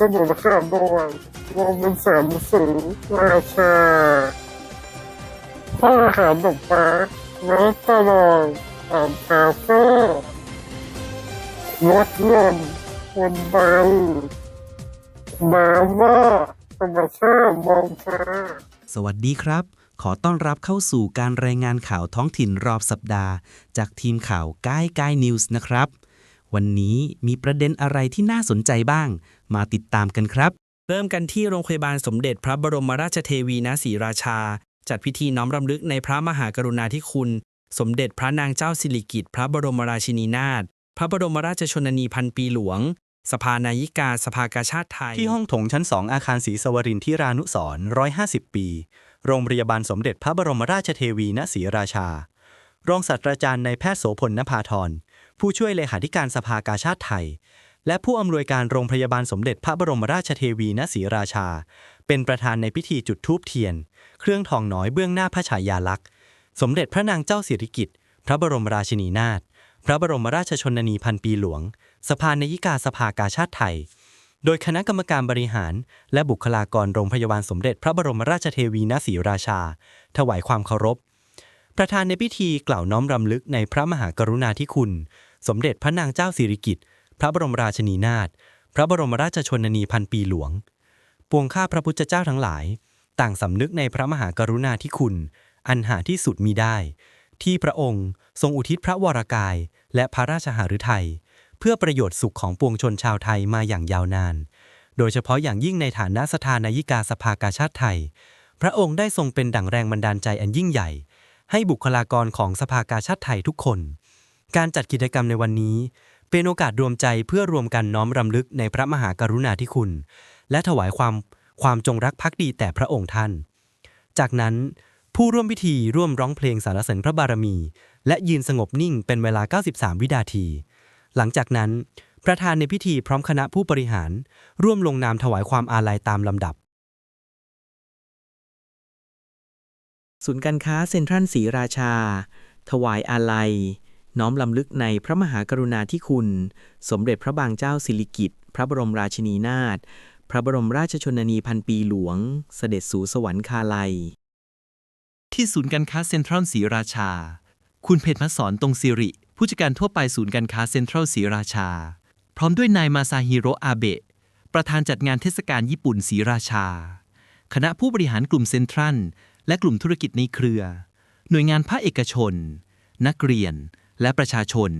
นับสนุนข่าโดยโรงเป็นแสนสูงราชาข้าอาหารดอกไม้ร้านตลอดอ่านคาเฟ่รถยนต์คนใบน้ำว่าธรรมชาติมองฟ้าสวัสดีครับ ขอต้อนรับเข้าสู่การรายงานข่าวท้องถิ่นรอบสัปดาห์ จากทีมข่าวก้ายก้ายนิวส์นะครับ วันนี้มีประเด็นอะไรที่น่าสนใจบ้าง มาติดตามกันครับ เริ่มกันที่โรงพยาบาลสมเด็จพระบรมราชเทวีณศรีราชา จัดพิธีน้อมรำลึกในพระมหากรุณาธิคุณ สมเด็จพระนางเจ้าสิริกิติ์พระบรมราชินีนาถพระบรมราชชนนีพันปีหลวง สภานายิกาสภากาชาติไทย ที่ห้องโถงชั้น 2 อาคารศรีสวรินทร์ที่รานุสร150 ปี โรงพยาบาลสมเด็จพระบรมราชเทวีณศรีราชา รองศาสตราจารย์นายแพทย์โสพลนภาธร ผู้ช่วยเลขาธิการสภากาชาติไทย และผู้อำนวยการโรงพยาบาลสมเด็จพระบรมราชเทวีณศรีราชา เป็นประธานในพิธีจุดธูปเทียน เครื่องทองน้อยเบื้องหน้าพระฉายาลักษณ์ สมเด็จพระนางเจ้าสิริกิติ์พระบรมราชินีนาถพระบรมราชชนนีพันปีหลวง สภานายิกาสภากาชาติไทย โดยคณะกรรมการบริหาร และบุคลากรโรงพยาบาลสมเด็จพระบรมราชเทวีณศรีราชา ถวายความเคารพ ประธานในพิธีกล่าวน้อมรำลึกในพระมหากรุณาธิคุณ สมเด็จพระนางเจ้าสิริกิติ์พระบรมราชินีนาถพระบรมราชชนนีพันปีหลวง ปวงข้าพระพุทธเจ้าทั้งหลาย ต่างสำนึกในพระมหากรุณาธิคุณ อันหาที่สุดมีได้ ที่พระองค์ทรงอุทิศพระวรากาย และพระราชหฤทัยเพื่อประโยชน์สุขของปวงชนชาวไทยมาอย่างยาวนาน โดยเฉพาะอย่างยิ่งในฐานะสถานายิกาสภากาชาติไทย พระองค์ได้ทรงเป็นดั่งแรงบันดาลใจอันยิ่งใหญ่ ให้บุคลากรของสภากาชาติไทยทุกคน การจัดกิจกรรมในวันนี้ เป็นโอกาสรวมใจเพื่อรวมกันน้อมรำลึกในพระมหากรุณาธิคุณ และถวายความความจงรักภักดีแต่พระองค์ท่าน จากนั้นผู้ร่วมพิธีร่วมร้องเพลงสรรเสริญพระบารมี และยืนสงบนิ่งเป็นเวลา 93 วินาที หลังจากนั้น ประธานในพิธีพร้อมคณะผู้บริหาร ร่วมลงนามถวายความอาลัยตามลำดับ ศูนย์การค้าเซ็นทรัลศรีราชา ถวายอาลัย น้อมลำลึกในพระมหากรุณาธิคุณ สมเด็จพระบางเจ้าสิริกิติ์พระบรมราชินีนาถพระบรมราชชนนีพันปีหลวง เสด็จสู่สวรรคาลัย ที่ศูนย์การค้าเซ็นทรัลศรีราชา คุณเพชรพัศรตรงสิริ ผู้จัดการทั่วไปศูนย์การค้าเซ็นทรัลศรีราชา พร้อมด้วยนายมาซาฮิโรอาเบะ ประธานจัดงานเทศกาลญี่ปุ่นศรีราชา คณะผู้บริหารกลุ่มเซ็นทรัล และกลุ่มธุรกิจในเครือ หน่วยงานภาคเอกชน นักเรียน และประชาชน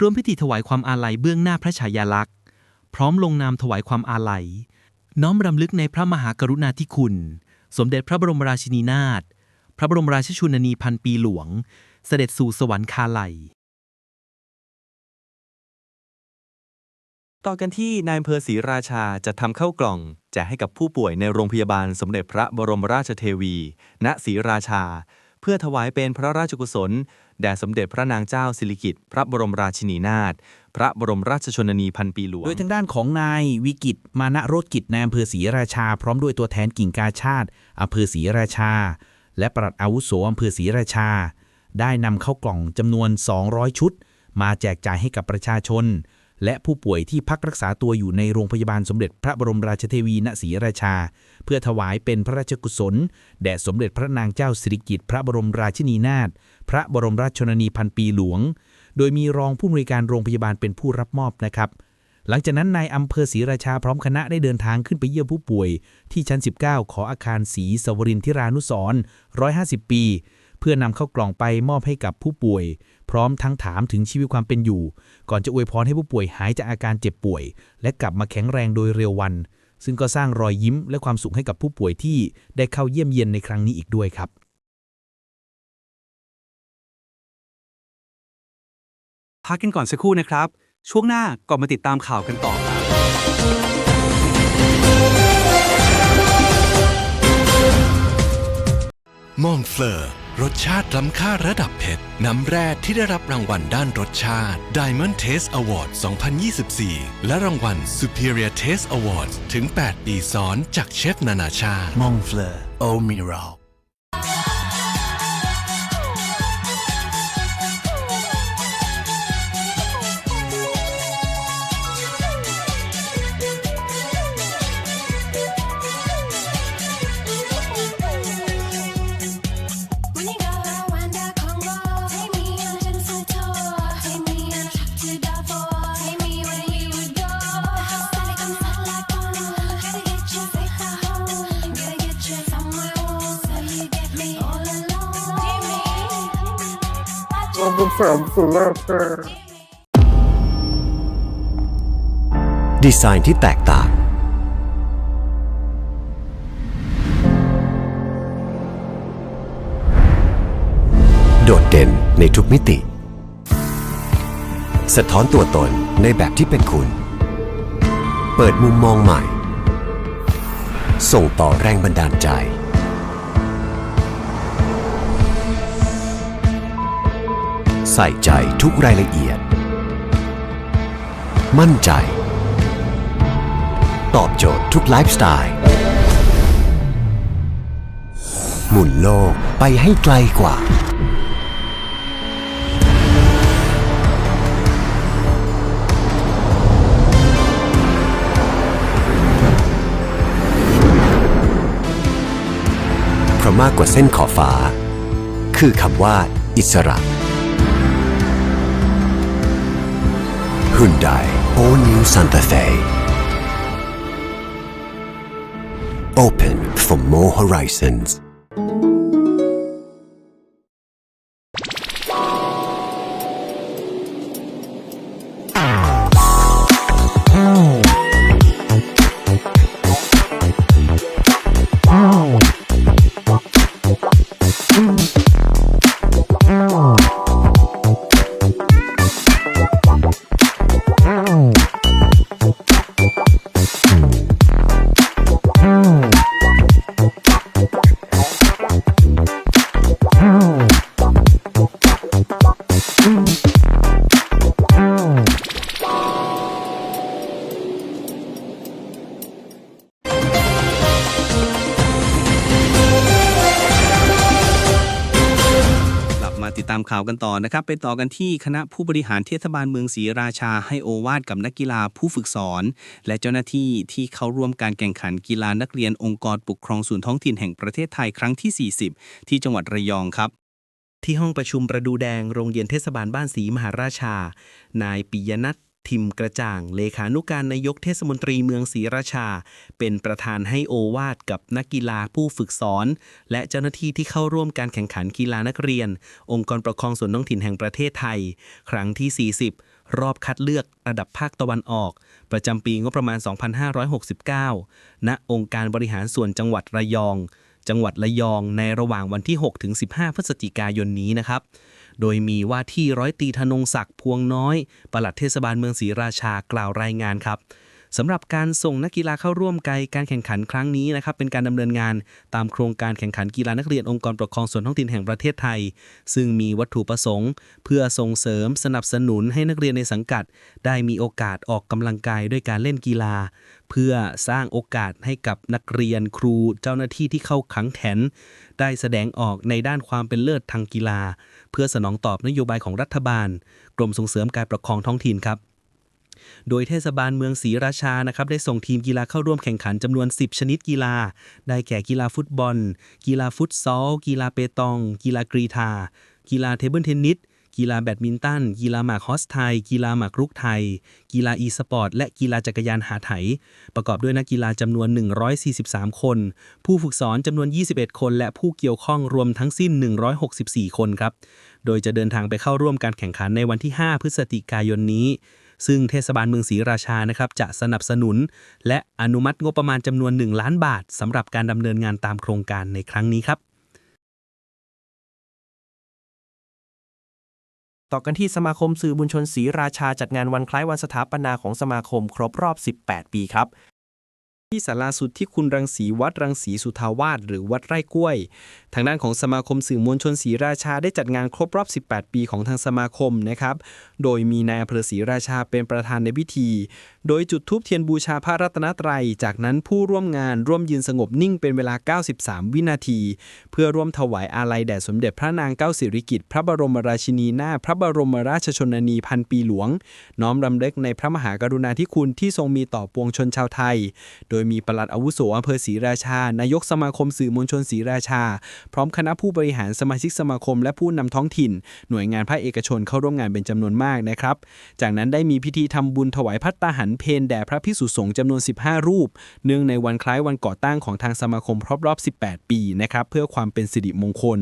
ร่วมพิธีถวายความอาลัยเบื้องหน้าพระฉายาลักษณ์ พร้อมลงนามถวายความอาลัย น้อมรำลึกในพระมหากรุณาธิคุณ สมเด็จพระบรมราชินีนาถพระบรมราชชนนีพันปีหลวง เสด็จสู่สวรรคาลัย ต่อกันที่นายอำเภอศรีราชาจะทำเข้ากล่อง แจกให้กับผู้ป่วยในโรงพยาบาลสมเด็จพระบรมราชเทวี ณศรีราชา เพื่อถวายเป็นพระราชกุศล แด่สมเด็จพระนางเจ้าสิริกิติ์พระบรมราชินีนาถพระบรมราชชนนีพันปีหลวง โดยทางด้านของนายวิกิตมานะโรธกิจในอำเภอศรีราชา พร้อมด้วยตัวแทนกิ่งกาชาติอำเภอศรีราชา และปลัดอาวุโสอำเภอศรีราชา ได้นำเข้ากล่องจำนวน 200 ชุด มาแจกจ่ายให้กับประชาชน และผู้ป่วยที่พักรักษาตัวอยู่ในโรงพยาบาลสมเด็จพระบรมราชเทวีณศรีราชา เพื่อถวายเป็นพระราชกุศล แด่สมเด็จพระนางเจ้าสิริกิติ์พระบรมราชินีนาถพระบรมราชชนนีพันปีหลวง โดยมีรองผู้อำนวยการโรงพยาบาลเป็นผู้รับมอบนะครับ หลังจากนั้นนายอำเภอศรีราชาพร้อมคณะได้เดินทางขึ้นไปเยี่ยมผู้ป่วย ที่ชั้น 19 ขออาคารศรีสวรินทิรานุสร150 ปี เพื่อนำเข้ากล่องไปมอบให้กับผู้ป่วย พร้อมทั้งถามถึงชีวิตความเป็นอยู่ ก่อนจะอวยพรให้ผู้ป่วยหายจากอาการเจ็บป่วย และกลับมาแข็งแรงโดยเร็ววัน ซึ่งก็สร้างรอยยิ้มและความสุขให้กับผู้ป่วยที่ได้เข้าเยี่ยมเยียนในครั้งนี้อีกด้วยครับพักกันก่อนสักครู่นะครับ ช่วงหน้าก่อนมาติดตามข่าวกันต่อครับมองเฟลอ รสชาติล้ำค่าระดับเผ็ด น้ำแร่ที่ได้รับรางวัลด้านรสชาติ Diamond Taste Award 2024 และรางวัล Superior Taste Award ถึง 8 ปีซ้อนจากเชฟนานาชาติมอง สรณ์ศรีราชาดีไซน์ที่แตกต่าง โดดเด่นในทุกมิติ สะท้อนตัวตนในแบบที่เป็นคุณ เปิดมุมมองใหม่ ส่งต่อแรงบันดาลใจ ใส่ใจทุกรายละเอียด มั่นใจ ตอบโจทย์ทุกไลฟ์สไตล์ หมุนโลกไปให้ไกลกว่า เพราะมากกว่าเส้นขอบฟ้า คือคำว่าอิสระ Hyundai All New Santa Fe Open for more horizons. ติดตามข่าวกันต่อนะครับ ไปต่อกันที่คณะผู้บริหารเทศบาลเมืองศรีราชาให้โอวาดกับนักกีฬาผู้ฝึกสอน และเจ้าหน้าที่ที่เข้าร่วมการแข่งขันกีฬานักเรียนองค์กรปกครองส่วนท้องถิ่นแห่งประเทศไทยครั้งที่ 40 ที่จังหวัดระยองครับที่ห้องประชุมประดูแดงโรงเรียนเทศบาลบ้านศรีมหาราชา นายปิยนัท ทิมกระจ่าง เลขานุการนายกเทศมนตรีเมืองศรีราชา เป็นประธานให้โอวาทกับนักกีฬาผู้ฝึกสอน และเจ้าหน้าที่ที่เข้าร่วมการแข่งขันกีฬานักเรียน องค์กรปกครองส่วนท้องถิ่นแห่งประเทศไทย ครั้งที่ 40 รอบคัดเลือกระดับภาคตะวันออก ประจำปีงบประมาณ 2569 ณ องค์การบริหารส่วนจังหวัดระยอง จังหวัดระยองในระหว่างวันที่6ถึง15 พฤศจิกายนนี้นะครับ โดยมีว่าที่ร้อยตีธนงศักดิ์พวงน้อยปลัดเทศบาลเมืองศรีราชากล่าวรายงานครับสำหรับการส่งนักกีฬาเข้าร่วมไกลการแข่งขันครั้งนี้นะครับเป็นการดำเนินงานตามโครงการแข่งขันกีฬานักเรียนองค์กรปกครองส่วนท้องถิ่นแห่งประเทศไทย ซึ่งมีวัตถุประสงค์ เพื่อส่งเสริมสนับสนุนให้นักเรียนในสังกัด ได้มีโอกาสออกกำลังกายด้วยการเล่นกีฬา เพื่อสร้างโอกาสให้กับนักเรียนครูเจ้าหน้าที่ที่เข้าขังแถนได้แสดงออกในด้านความเป็นเลิศทางกีฬา เพื่อสนองตอบนโยบายของรัฐบาล กรมส่งเสริมการปกครองท้องถิ่นครับ โดยเทศบาลเมืองศรีราชานะครับได้ส่งทีมกีฬาเข้าร่วมแข่งขันจำนวน 10 ชนิดกีฬา ได้แก่กีฬาฟุตบอล กีฬาฟุตซอล กีฬาเปตอง กีฬากรีธากีฬาเทเบิลเทนนิส กีฬาแบดมินตัน กีฬาหมากฮอสไทย กีฬาหมากรุกไทย กีฬาอีสปอร์ต และกีฬาจักรยานหาไถ ประกอบด้วยนักกีฬาจำนวน 143 คน ผู้ฝึกสอนจำนวน 21 คน และผู้เกี่ยวข้องรวมทั้งสิ้น 164 คนครับ โดยจะเดินทางไปเข้าร่วมการแข่งขันในวันที่ 5 พฤศจิกายนนี้ซึ่งเทศบาลเมืองศรีราชานะครับจะสนับสนุน และอนุมัติงบประมาณจำนวน 1 ล้านบาทสำหรับการดำเนินงานตามโครงการในครั้งนี้ครับ ต่อกันที่สมาคมสื่อบุญชนศรีราชาจัดงานวันคล้ายวันสถาปนาของสมาคมครบรอบ 18 ปีครับ ที่ศาลาสุดที่คุณรังสีวัดรังสีสุทาวาสหรือวัดไร่กล้วย ทางด้านของสมาคมสื่อมวลชนศรีราชาได้จัดงานครบรอบ 18 ปีของทางสมาคมนะครับ โดยมีนายอำเภอศรีราชาเป็นประธานในพิธี โดยจุดธูปเทียนบูชาพระรัตนตรัย จากนั้นผู้ร่วมงานร่วมยืนสงบนิ่งเป็นเวลา 93 วินาที เพื่อร่วมถวายอาลัยแด่สมเด็จพระนางเก้าสิริกิติ์พระบรมราชินีนาพระบรมราชชนนีพันปีหลวง น้อมรำลึกในพระมหากรุณาธิคุณที่ทรงมีต่อปวงชนชาวไทย โดยยมีปลัดอาวุโสอำเภอศรีราชา นายกสมาคมสื่อมวลชนศรีราชา พร้อมคณะผู้บริหารสมาชิกสมาคม และผู้นำท้องถิ่น หน่วยงานภาคเอกชนเข้าร่วมงานเป็นจำนวนมากนะครับ จากนั้นได้มีพิธีทำบุญถวายพัตตาหารเพนแด่พระพิสุสงฆ์จำนวน 15 รูป เนื่องในวันคล้ายวันก่อตั้งของทางสมาคมครบรอบ 18 ปีนะครับเพื่อความเป็นสิริมงคล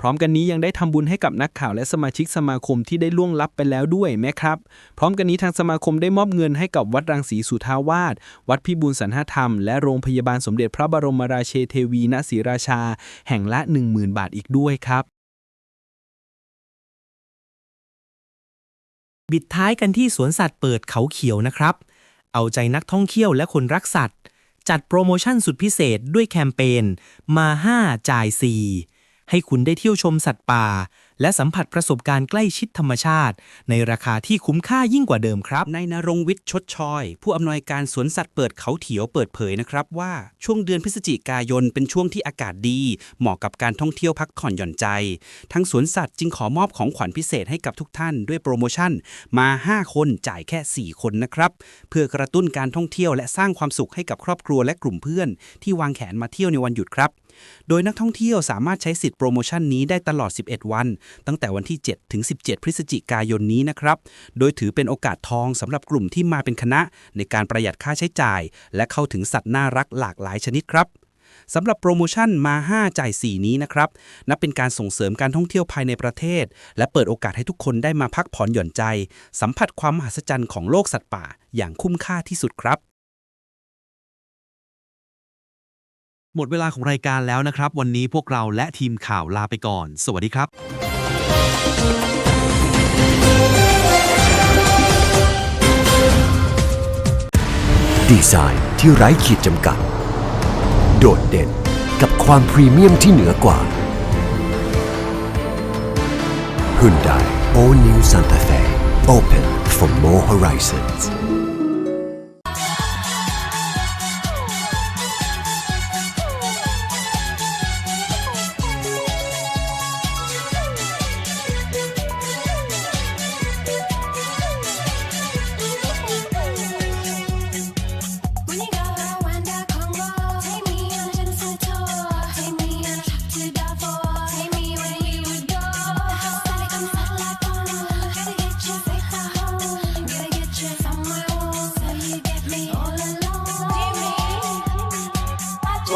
พร้อมกันนี้ยังได้ทำบุญให้กับนักข่าวและสมาชิกสมาคมที่ได้ล่วงลับไปแล้วด้วยนะครับ พร้อมกันนี้ทางสมาคมได้มอบเงินให้กับวัดรังสีสุทาวาสวัดพิบูลสันหธรรม และโรงพยาบาลสมเด็จพระบรมราเชเทวีณศรีราชา แห่งละ 10,000 บาทอีกด้วยครับ บิดท้ายกันที่สวนสัตว์เปิดเขาเขียวนะครับ เอาใจนักท่องเที่ยวและคนรักสัตว์ จัดโปรโมชั่นสุดพิเศษด้วยแคมเปญมา 5 จ่าย 4 ให้คุณได้เที่ยวชมสัตว์ป่า และสัมผัสประสบการณ์ใกล้ชิดธรรมชาติ ในราคาที่คุ้มค่ายิ่งกว่าเดิมครับ ในนรงวิทย์ชดชอย ผู้อำนวยการสวนสัตว์เปิดเขาเถียวเปิดเผยนะครับว่าช่วงเดือนพฤศจิกายนเป็นช่วงที่อากาศดี เหมาะกับการท่องเที่ยวพักผ่อนหย่อนใจ ทั้งสวนสัตว์จึงขอมอบของขวัญพิเศษให้กับทุกท่านด้วยโปรโมชั่นมา 5 คนจ่ายแค่ 4 คนนะครับเพื่อกระตุ้นการท่องเที่ยวและสร้างความสุขให้กับครอบครัวและกลุ่มเพื่อน ที่วางแผนมาเที่ยวในวันหยุดครับ โดยนักท่องเที่ยวสามารถใช้สิทธิ์โปรโมชั่นนี้ได้ตลอด 11 วัน ตั้งแต่วันที่ 7 ถึง 17 พฤศจิกายนนี้นะครับ โดยถือเป็นโอกาสทองสำหรับกลุ่มที่มาเป็นคณะ ในการประหยัดค่าใช้จ่าย และเข้าถึงสัตว์น่ารักหลากหลายชนิดครับสำหรับโปรโมชั่นมา 5 จ่าย 4 นี้นะครับ นับเป็นการส่งเสริมการท่องเที่ยวภายในประเทศ และเปิดโอกาสให้ทุกคนได้มาพักผ่อนหย่อนใจ สัมผัสความมหัศจรรย์ของโลกสัตว์ป่า อย่างคุ้มค่าที่สุดครับ หมดเวลาของรายการแล้วนะครับ วันนี้พวกเราและทีมข่าวลาไปก่อน สวัสดีครับดีไซน์ที่ไร้ขีดจำกัด โดดเด่นกับความพรีเมียมที่เหนือกว่า Hyundai All New Santa Fe Open for more horizons โ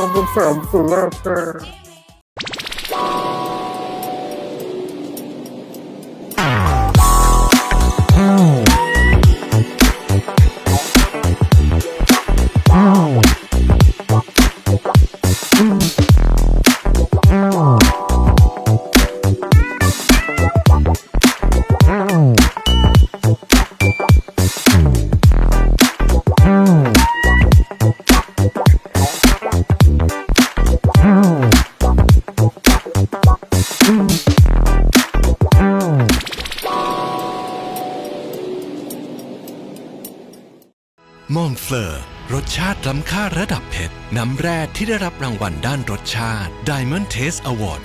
ล้ำค่าระดับเพชร น้ำแร่ที่ได้รับรางวัลด้านรสชาติ Diamond Taste Award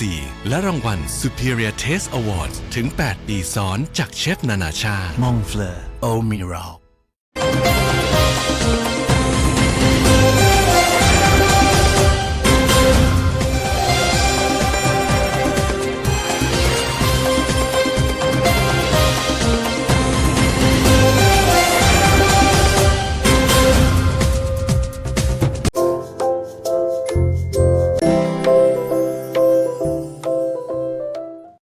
2024 และรางวัล Superior Taste Award ถึง 8 ปีซ้อนจากเชฟนานาชาติ Montfleur Omiral